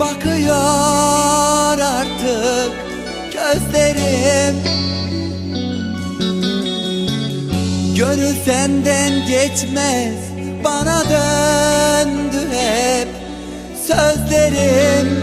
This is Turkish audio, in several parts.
Bakıyor artık gözlerim. Gönül senden geçmez Bana döndü hep sözlerim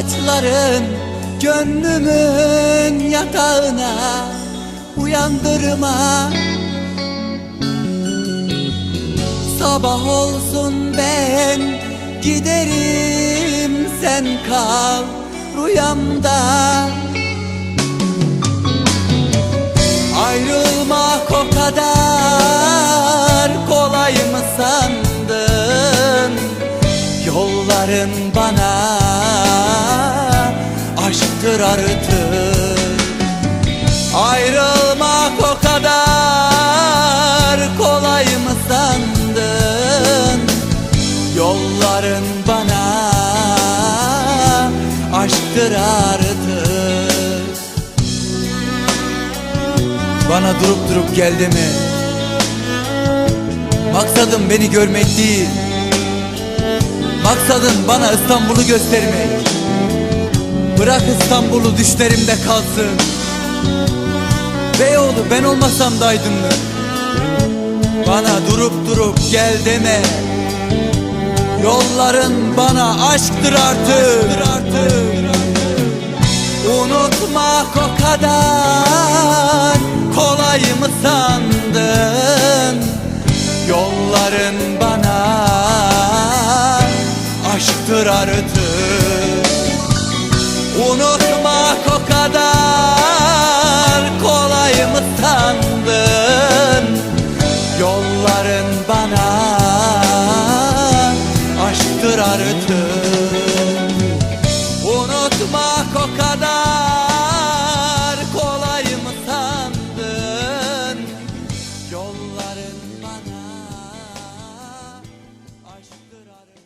Dağılmış saçların gönlümün yatağına uyandırma. Sabah olsun ben giderim sen kal rüyamda. Ayrılmak o kadar kolay mı sandın? Yolların bana aşktır artık Ayrılmak o kadar kolay mı sandın? Yolların bana aşktır artık. Bana durup durup geldi mi? Maksadım beni görmek değil. Maksadın bana İstanbul'u göstermek Bırak İstanbul'u düşlerimde kalsın. Beyoğlu ben olmasam da aydınlık Bana durup durup gel deme. Yolların bana aşktır artık, Unutmak o kadar kolay mı sandın? Yolların bana aşktır artık good order.